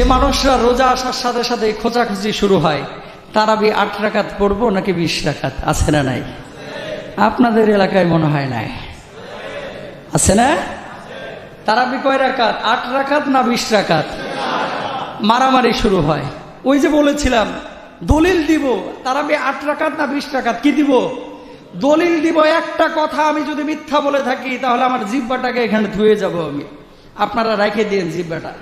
যে মানুষরা রোজা আসার সাথে সাথে খোঁজাখুঁজি শুরু হয়, তারা তারাবি আট রাখাত পড়ব নাকি বিশ রাখাত আছে না নাই? আপনাদের এলাকায় মনে হয় নাই। আছে না? তারা তারাবি কয় রাকাত? আট রাকাত না বিশ রাকাত? মারামারি শুরু হয়। ওই যে বলেছিলাম, দলিল দিব, তারা তারাবি আট রাকাত না বিশ রাকাত? কি দিব? দলিল দিব একটা কথা আমি যদি মিথ্যা বলে থাকি, তাহলে আমার জিব্বাটাকে এখানে ধুয়ে যাব আমি। আপনারা রেখে দিন জিব্বাটা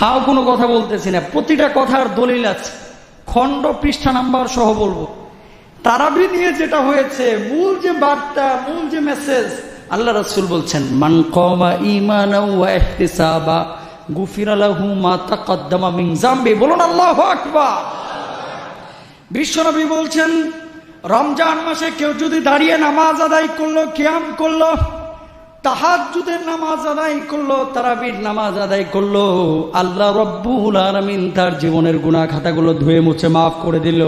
ফাও কোনো কথা বলতেছি না। প্রতিটা কথার দলিল আছে। খণ্ড পৃষ্ঠা নাম্বার সহ বলব। তারাবি নিয়ে যেটা হয়েছে, মূল যে বার্তা, মূল যে মেসেজ আল্লাহ রাসূল বলছেন, মান কমা বলুন আল্লাহু বিশ্বনবী বলছেন, রমজান মাসে কেউ যদি দাঁড়িয়ে নামাজ আদায় করল, কিয়াম করল তাহাজ্জুদের নামাজ আদায় করল, তারাবির নামাজ আদায় করল। আল্লাহ রব্বুল আলামিন তার জীবনের গুনাহ খাতাগুলো ধুয়ে মুছে মাফ করে দিল।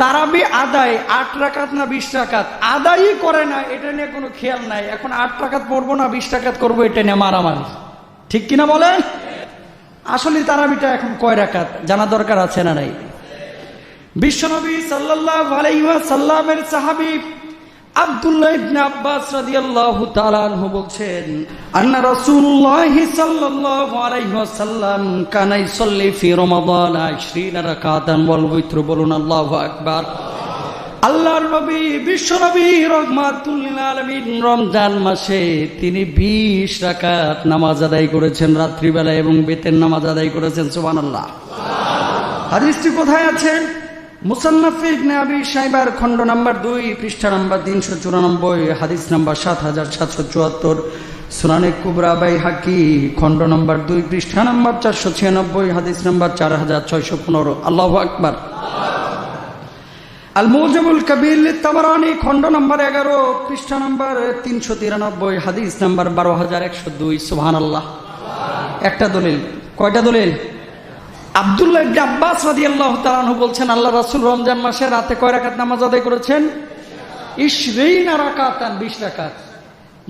তারাবি আদায় আট রাকাত না বিশ টাকাত আদায়ই করে না, এটা নিয়ে কোনো খেয়াল নাই। এখন আট টাকাত পড়ব না, বিশ টাকাত করব, এটা নিয়ে মারামারি। ঠিক কিনা বলেন আসলে তারাবিটা এখন কয় রাকাত? জানা দরকার আছে না নাই? বিশ্বনবী সাল্লাল্লাহু আলাইহি ওয়াসাল্লামের সাহাবী আব্দুল্লাহ ইবনে আব্বাস রাদিয়াল্লাহু তাআলা আনহু বলছেন, আন্না রাসূলুল্লাহ সাল্লাল্লাহু আলাইহি ওয়াসাল্লাম কানা ইসাল্লি ফি রমাদান 20 রাকাতান। ওয়াল বিত্র বলুন আল্লাহু আকবার। আলামিন রমজান মাসে তিনি 20 রাকাত নামাজ আদায় করেছেন রাত্রিবেলা এবং বেতের নামাজ আদায় করেছেন, সুবহানাল্লাহ। হাদিসটি কোথায় আছে? সাইবার খণ্ড দুই, পৃষ্ঠা নাম্বার তিনশো চুরানব্বই, হাদিস নাম্বার সাত হাজার চুয়াত্তর হাকি খণ্ড দুই চারশো ছিয়ানব্বই, হাদিস নাম্বার চার হাজার ছয়শো পনেরো। আল্লাহ তাবারানি খণ্ড নম্বর এগারো, পৃষ্ঠা নম্বর তিনশো তিরানব্বই, হাদিস নাম্বার বারো হাজার একশো দুই। আল্লাহ একটা দলিল। কয়টা দলিল? আবদুল্লাহ ইবনে আব্বাস রাদিয়াল্লাহু তাআলা বলছেন, আল্লাহ রাসূল রমজান মাসে রাতে কয় রাকাত নামাজ আদায় করেছেন? ইশরিনা রাকাতান 20 রাকাত।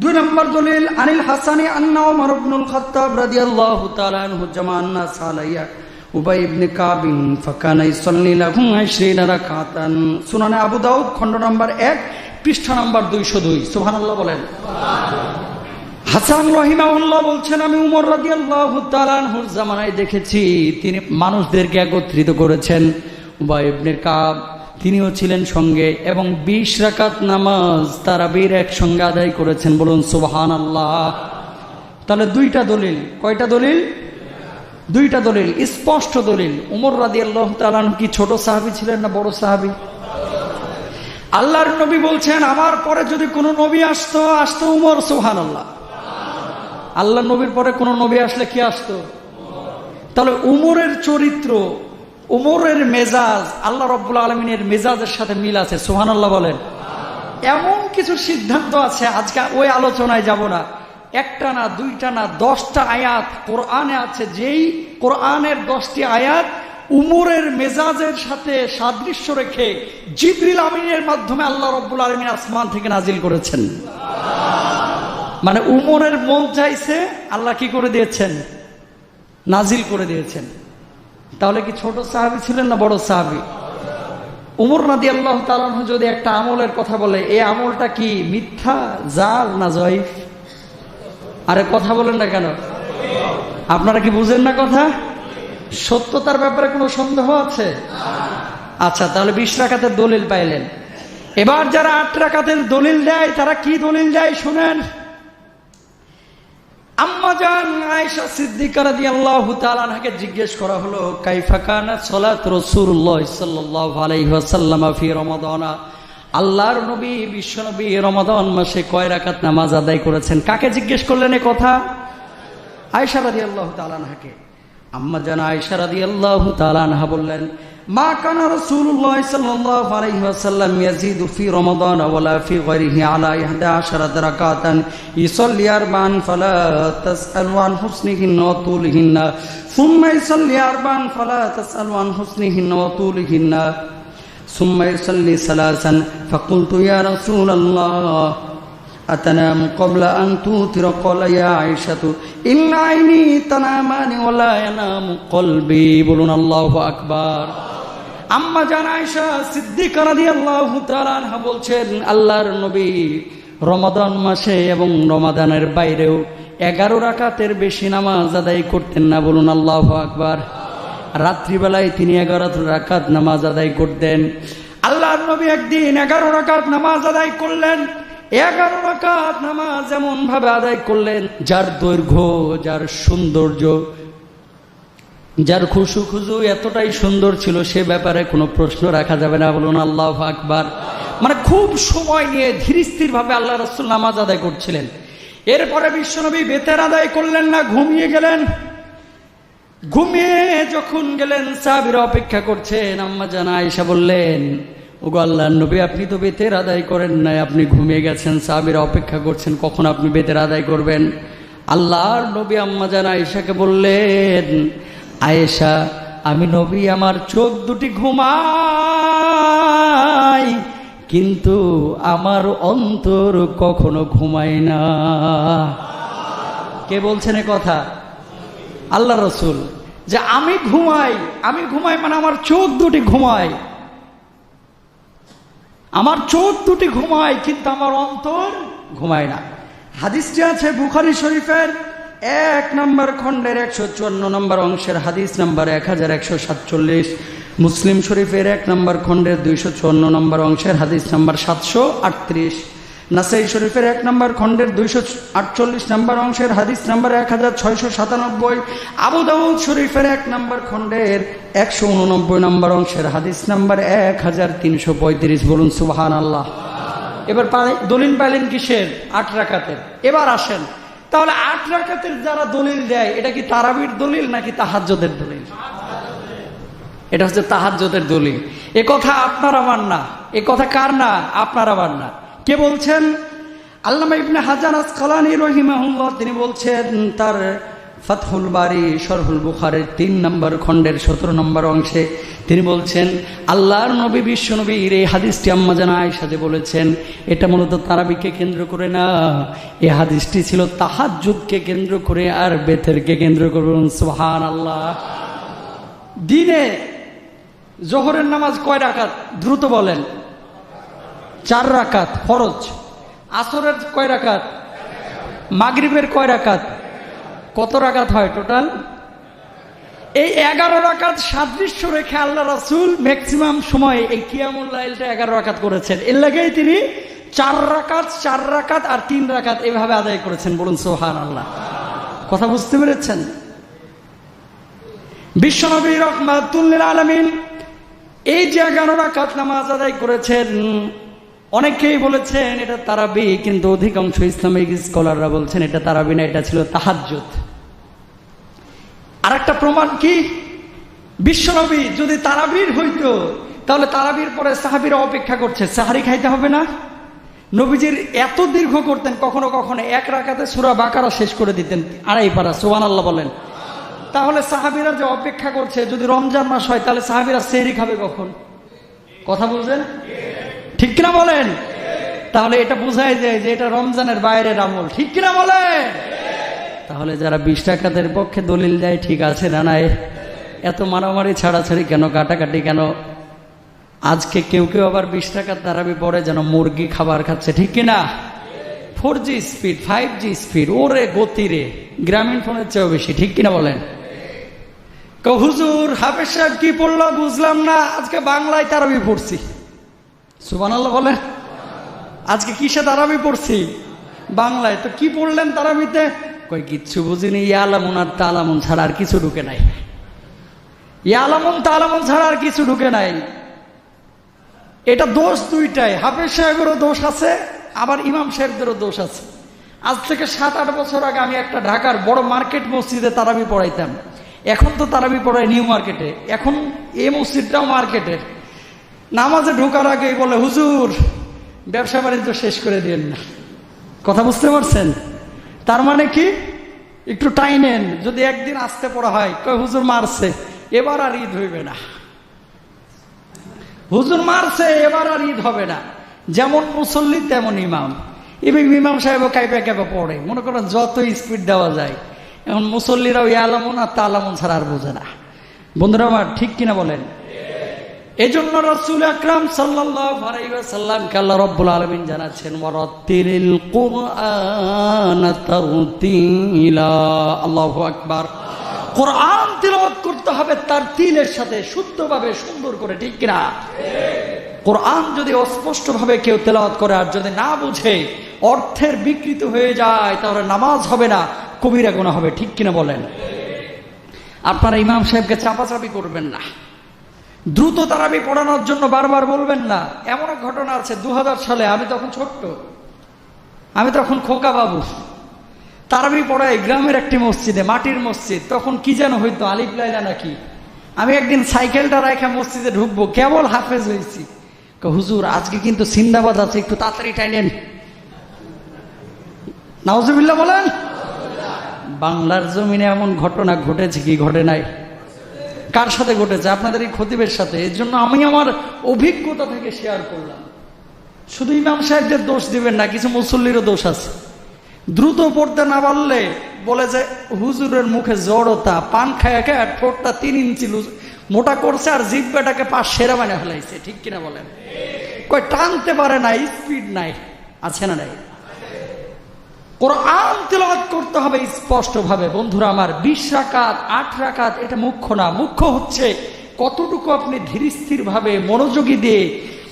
দুই নম্বর দলিল, আনিল হাসানি আন্না ওমর ইবনুল খাত্তাব রাদিয়াল্লাহু তাআলা আনহু জামান নাস আলাইয়া উবাই ইবনে কাবিন ফাকানা ইসাল্লি লাহুম 20 রাকাতান। সুনানে আবু দাউদ খণ্ড নম্বর 1 পৃষ্ঠা নম্বর 202 সুবহানাল্লাহ বলেন। হাসান রহিমাউল্লাহ বলছেন, আমি উমর রাজি আল্লাহ তালানহুর জামানায় দেখেছি। তিনি মানুষদেরকে একত্রিত করেছেন। উবাই ইবনে কাব, তিনিও ছিলেন সঙ্গে এবং বিশ রাকাত নামাজ তারা বীর একসঙ্গে আদায় করেছেন। বলুন সুবহান আল্লাহ তাহলে দুইটা দলিল। কয়টা দলিল? দুইটা দলিল। স্পষ্ট দলিল। উমর রাজি আল্লাহ তালান কি ছোট সাহাবি ছিলেন না বড় সাহাবি? আল্লাহর নবী বলছেন, আমার পরে যদি কোনো নবী আসতো আসতো উমর সুহান আল্লাহ আল্লাহ নবীর পরে কোন নবী আসলে কি আসতো? তাহলে উমরের চরিত্র, উমরের মেজাজ, আল্লাহ রব্বুল আলমিনের মেজাজের সাথে মিল আছে সোহান আল্লাহ বলেন। এমন কিছু সিদ্ধান্ত আছে, আজকে ওই আলোচনায় যাব না। একটা না, দুইটা না, দশটা আয়াত কোরআনে আছে, যেই কোরআনের দশটি আয়াত উমরের মেজাজের সাথে সাদৃশ্য রেখে জিবরিল আমিনের মাধ্যমে আল্লাহ রব্বুল আলমিন আসমান থেকে নাজিল করেছেন। মানে উমরের মন চাইছে আল্লাহ কি করে দিয়েছেন? নাজিল করে দিয়েছেন। তাহলে কি ছোট সাহাবি ছিলেন না বড় সাহাবি? উমর নাদি আল্লাহ তালাহ যদি একটা আমলের কথা বলে এই আমলটা কি, মিথ্যা, জাল না জয়ীফ? আরে কথা বলেন না কেন? আপনারা কি বুঝেন না কথা? সত্যতার ব্যাপারে কোনো সন্দেহ আছে? আচ্ছা তাহলে বিশ রাখাতের দলিল পাইলেন। এবার যারা আট রাখাতের দলিল দেয়, তারা কি দলিল দেয় শুনেন। আম্মাজান আয়েশা সিদ্দিকা জিজ্ঞেস করা হলো, কাইফা আলাইহি আল্লাহর নবী বিশ্বনবী মাসে কয় রাকাত নামাজ আদায় করেছেন? কাকে জিজ্ঞেস করলেন এ কথা? আয়েশা রাদিয়াল্লাহু তাআলা আম্মা জান আয়েশা রাদিয়াল্লাহু তাআলা আনহা বললেন মা কানা রাসূলুল্লাহ সাল্লাল্লাহু আলাইহি ওয়াসাল্লাম ইয়াজিদু ফি রমাদান ওয়ালা ফি গায়রিহি আলা 11 রাকাতান ইসাল্লি আরবান ফালা তাসআলু আন হুসনিহিন্না ওয়া তুলিহিন্না সুম্মা ইসাল্লি আরবান ফালা তাসআলু আন হুসনিহিন্না ওয়া তুলিহিন্না সুম্মা ইসাল্লি সালাসান ফাকুলতু ইয়া রাসূলাল্লাহ أتنام قبل أن توتر قال يا عائشة إن عيني تنامان ولا ينام قلبي বলুন আল্লাহু আকবার আম্মা জান আয়েশা সিদ্দিকা আনহা বলছেন, আল্লাহর নবী রমাদান মাসে এবং রমাদানের বাইরেও এগারো রাকাতের বেশি নামাজ আদায় করতেন না বলুন আল্লাহু আকবার। রাত্রিবেলায় তিনি এগারো রাকাত নামাজ আদায় করতেন। আল্লাহর নবী একদিন এগারো রাকাত নামাজ আদায় করলেন, এগারো রাকাত নামাজ এমন ভাবে আদায় করলেন, যার দৈর্ঘ্য, যার সৌন্দর্য যার খুশু খুজু এতটাই সুন্দর ছিল, সে ব্যাপারে কোনো প্রশ্ন রাখা যাবে না। বলুন, আল্লাহ আকবার। মানে খুব সময় নিয়ে ধীর স্থির ভাবে আল্লাহ রসুল নামাজ আদায় করছিলেন। এরপরে বিশ্বনবী বেতের আদায় করলেন না, ঘুমিয়ে গেলেন। ঘুমিয়ে যখন গেলেন, সাহাবিরা অপেক্ষা করছেন। আম্মা জানা আয়েশা বললেন, ওগো আল্লাহ, নবী, আপনি তো বেতের আদায় করেন নাই, আপনি ঘুমিয়ে গেছেন। সাহাবিরা অপেক্ষা করছেন, কখন আপনি বেতের আদায় করবেন? আল্লাহর নবী আম্মা জানা আয়েশাকে বললেন আয়েশা, আমি নবী, আমার চোখ দুটি ঘুমাই, কিন্তু আমার অন্তর কখনো ঘুমায় না। কে বলছেন কথা? আল্লাহ রসুল, যে আমি ঘুমাই আমি ঘুমাই মানে আমার চোখ দুটি ঘুমায়। আমার চোখ দুটি ঘুমায়, কিন্তু আমার অন্তর ঘুমায় না। হাদিসটি আছে বুখারি শরীফের এক নম্বর খণ্ডের একশো চুয়ান্ন নম্বর অংশের হাদিস নাম্বার এক হাজার একশো সাতচল্লিশ, মুসলিম শরীফের এক নম্বর খণ্ডের দুইশো চুয়ান্ন নম্বর অংশের হাদিস নাম্বার সাতশো আটত্রিশ, নাসাই শরীফের এক নম্বর খণ্ডের দুইশো আটচল্লিশ নম্বর অংশের হাদিস নাম্বার এক হাজার ছয়শো সাতানব্বই, আবু দাউদ শরীফের এক নম্বর খণ্ডের একশো উননব্বই নম্বর অংশের হাদিস নাম্বার এক হাজার তিনশো পঁয়ত্রিশ। বলুন সুবাহান আল্লাহ এবার দলিল পাইলেন কিসের? আট রাকাতের। এবার আসেন। তাহলে আট রাকাতের যারা দলিল দেয়, এটা কি তারাবির দলিল নাকি তাহাজ্যদের দলিল? এটা হচ্ছে তাহাজ্যদের দলিল। এ কথা আপনার আমার না। এ কথা কার না? আপনার আমার না। কে বলছেন? আল্লামা ইবনে হাজার আসকালানি রহিমাহুল্লাহ, তিনি বলছেন, তার ফাতহুল বাড়ি শরহুল বুখারের তিন নম্বর খণ্ডের সতেরো নম্বর অংশে তিনি বলছেন, আল্লাহর নবী, বিশ্ব নবীর এই হাদিসটি আম্মা জানা আয়সাদে বলেছেন, এটা মূলত তারাবিকে কেন্দ্র করে না। এই হাদিসটি ছিল তাহাজ্জুদকে কেন্দ্র করে আর বেথেরকে কেন্দ্র করে। সুহান আল্লাহ দিনে জোহরের নামাজ কয় রাকাত? দ্রুত বলেন। চার রাকাত, ফরজ। আসরের কয় রাকাত? মাগরিবের কয় রাকাত? কত রাকাত হয় টোটাল? এই এগারো রাকাত সাদৃশ্য রেখে আল্লাহ রাসুল ম্যাক্সিমাম সময় এই কিয়ামুল লাইলটা এগারো রাকাত করেছেন। এর লাগেই তিনি চার রাকাত চার রাকাত আর তিন রাকাত এভাবে আদায় করেছেন। বলুন সোহান আল্লাহ কথা বুঝতে পেরেছেন? বিশ্বনবী রহমাতুল্লিল আলমিন এই যে এগারো রাকাত নামাজ আদায় করেছেন, অনেকেই বলেছেন এটা তারাবি, কিন্তু অধিকাংশ ইসলামিক স্কলাররা বলছেন এটা তারাবি না, এটা ছিল তাহাজ্জুদ। আর একটা প্রমাণ কি? বিশ্বনবী যদি তারাবির হইতো, তাহলে তারাবির পরে সাহাবিরা অপেক্ষা করছে, সাহারি খাইতে হবে না? নবীজির এত দীর্ঘ করতেন, কখনো কখনো এক রাকাতে সুরা বাকারা শেষ করে দিতেন, আড়াই পারা সোহান আল্লাহ বলেন। তাহলে সাহাবিরা যে অপেক্ষা করছে, যদি রমজান মাস হয়, তাহলে সাহাবিরা সেহরি খাবে কখন? কথা বুঝলেন ঠিক কিনা বলেন? তাহলে এটা বোঝাই যায় যে এটা রমজানের বাইরের আমল। ঠিক কিনা বলেন? তাহলে যারা বিশ টাকাদের পক্ষে দলিল দেয়, ঠিক আছে না নাই? এত মারামারি ছাড়াছাড়ি কেন, কাটাকাটি কেন? আজকে কেউ কেউ আবার বিশ টাকার তারাবি পরে যেন মুরগি খাবার খাচ্ছে, ঠিক কিনা four G speed five G speed, ওরে গতি রে, গ্রামীণ ফোনের চেয়েও বেশি, ঠিক কিনা বলেন? হুজুর, হাফেজ সাহেব কি পড়ল বুঝলাম না, আজকে বাংলায় তারাবি পড়ছি। সুবানাল্লাহ বলেন। আজকে কিসে তারাবি পড়ছি? বাংলায়, তো কি পড়লেন তারাবিতে? কই কিচ্ছু বুঝিনি, ইয়ালামুন আর তালামুন ছাড়া আর কিছু ঢুকে নাই। ইয়ালামুন, তালামুন ছাড়া আর কিছু ঢুকে নাই। এটা দোষ দুইটাই। হাফেজ সাহেবেরও দোষ আছে, আবার ইমাম সাহেবদেরও দোষ আছে। আজ থেকে সাত আট বছর আগে আমি একটা ঢাকার বড় মার্কেট মসজিদে তারাবি পড়াইতাম। এখন তো তারাবি পড়াই নিউ মার্কেটে। এখন এই মসজিদটাও মার্কেটের। নামাজে ঢোকার আগেই বলে, হুজুর, ব্যবসা বাণিজ্য শেষ করে দিন না। কথা বুঝতে পারছেন? তার মানে কি? একটু টাইনেন যদি একদিন আসতে পড়া হয়, কয় হুজুর মারছে, এবার আর ঈদ হইবে না। হুজুর মারছে, এবার আর ঈদ হবে না। যেমন মুসল্লি, তেমন ইমাম। এবং ইমাম সাহেবও কাইপা কাইপা পড়ে। মনে করেন যত স্পিড দেওয়া যায়, এখন মুসল্লিরাও ইয়ালামুন আর তালামুন ছাড়া আর বোঝে না। বন্ধুরা আমার, ঠিক কিনা বলেন? এজন্য রসুল আকরাম সাল্লাল্লাহু আল্লাহ রব্বুল আলমিন জানাচ্ছেন আল্লাহু আকবার। কোরআন তিলাওয়াত করতে হবে তার তিলের সাথে শুদ্ধভাবে, সুন্দর করে, ঠিক কিনা? কোরআন যদি অস্পষ্টভাবে কেউ তেলাওয়াত করে আর যদি না বুঝে, অর্থের বিকৃত হয়ে যায়, তাহলে নামাজ হবে না, কবিরা গোনা হবে, ঠিক কিনা বলেন? আপনারা ইমাম সাহেবকে চাপাচাপি করবেন না। দ্রুত তারাবি পড়ানোর জন্য বারবার বলবেন না। এমনও ঘটনা আছে দু হাজার সালে আমি তখন ছোট্ট। আমি তখন খোকা বাবু। তারাবি পড়াই গ্রামের একটি মসজিদে, মাটির মসজিদ। তখন কি যেন হইতো, আলিফ নাকি। আমি একদিন সাইকেলটা রেখে মসজিদে ঢুকবো, কেবল হাফেজ হয়েছি হুজুর, আজকে কিন্তু সিন্দাবাদ আছে, একটু তাড়াতাড়ি টাইনেন নাওজুবিল্লাহ বলেন, বাংলার জমিনে এমন ঘটনা ঘটেছে কি, ঘটে নাই? কার সাথে ঘটেছে? আপনাদের এই খতিবের সাথে। এর জন্য আমি আমার অভিজ্ঞতা থেকে শেয়ার করলাম। শুধু ইমাম সাহেবদের দোষ দিবেন না, কিছু মুসল্লিরও দোষ আছে। দ্রুত পড়তে না পারলে বলে যে, হুজুরের মুখে জড়তা পান খায় খায় ঠোঁটটা তিন ইঞ্চি মোটা করছে আর জিব্বাটাকে পাশ সেরা বানিয়ে ফেলাইছে। ঠিক কিনা বলেন? কয়, টানতে পারে না স্পিড নাই। আছে না নাই? কোরআন তেলাওয়াত করতে হবে স্পষ্টভাবে। বন্ধুরা, আমার বিশ রাকাত, আট রাকাত, এটা মুখ্য না। মুখ্য হচ্ছে কতটুকু আপনি ধীর স্থির ভাবে মনোযোগী দিয়ে,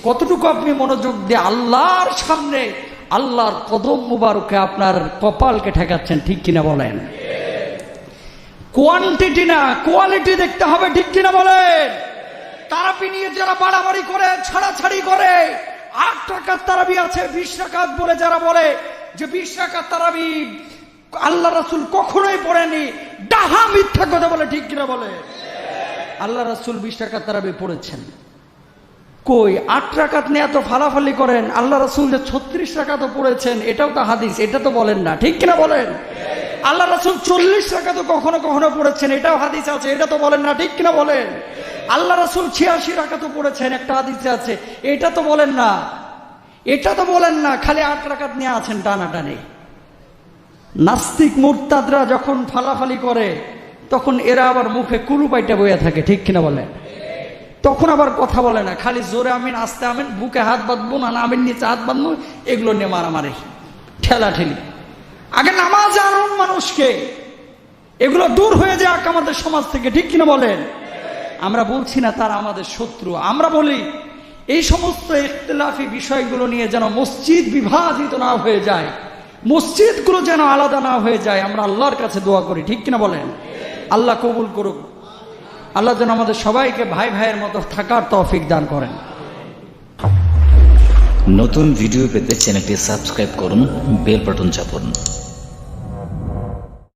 কতটুকু আপনি মনোযোগ দিয়ে আল্লাহর সামনে, আল্লাহর কদম মুবারকে আপনার কপালকে ঠেকাচ্ছেন, ঠিক কিনা বলেন? কোয়ান্টিটি না, কোয়ালিটি দেখতে হবে, ঠিক কিনা বলেন? তারাপি নিয়ে যারা বাড়াবাড়ি করে, ছাড়াছাড়ি করে, আট টাকার তারাবি আছে, বিশ টাকাত বলে যারা বলে যে বিশ টাকার তারাবি আল্লাহ রাসুল কখনোই পড়েনি। ডাহা মিথ্যা কথা বলে, ঠিক কিনা বলে? আল্লাহ রাসুল বিশ টাকার তারাবি পড়েছেন। কই, আট রাকাত নিয়ে এত ফালাফালি করেন? আল্লাহ রাসুল যে ছত্রিশ রাকাতও পড়েছেন, এটাও তো হাদিস, এটা তো বলেন না, ঠিক কিনা বলেন? আল্লাহ রাসুল চল্লিশ রাকাত কখনো কখনো পড়েছেন, এটাও হাদিস আছে, এটা তো বলেন না, ঠিক কিনা বলেন? আল্লাহ রাসুল ছিয়াশি রাকাতও পড়েছেন, একটা হাদিসে আছে, এটা তো বলেন না। এটা তো বলেন না, খালি আট রাকাত নিয়ে আছেন টানাটানি। নাস্তিক মুরতাদরা যখন ফালাফালি করে, তখন এরা আবার মুখে কুলুপাইটা বইয়া থাকে, ঠিক কিনা বলেন? তখন আবার কথা বলে না, খালি জোরে আমিন, আস্তে আমিন, বুকে হাত বাঁধবো, না আমিন, নিচে হাত বাঁধবো, এগুলো নিয়ে মারামারি ঠেলা ঠেলি আগে নামাজ আনুন মানুষকে, এগুলো দূর হয়ে যাক আমাদের সমাজ থেকে, ঠিক কিনা বলেন? আমরা বলছি না তারা আমাদের শত্রু, আমরা বলি এই সমস্ত ইখতলাফি বিষয়গুলো নিয়ে যেন মসজিদ বিভাজিত না হয়ে যায়, মসজিদগুলো যেন আলাদা না হয়ে যায়, আমরা আল্লাহর কাছে দোয়া করি, ঠিক কিনা বলেন? আল্লাহ কবুল করুক। আল্লাহ যেন আমাদের সবাইকে ভাই ভাইয়ের মতো থাকার তৌফিক দান করেন। নতুন ভিডিও পেতে চ্যানেলটি সাবস্ক্রাইব করুন, বেল বাটন চাপুন।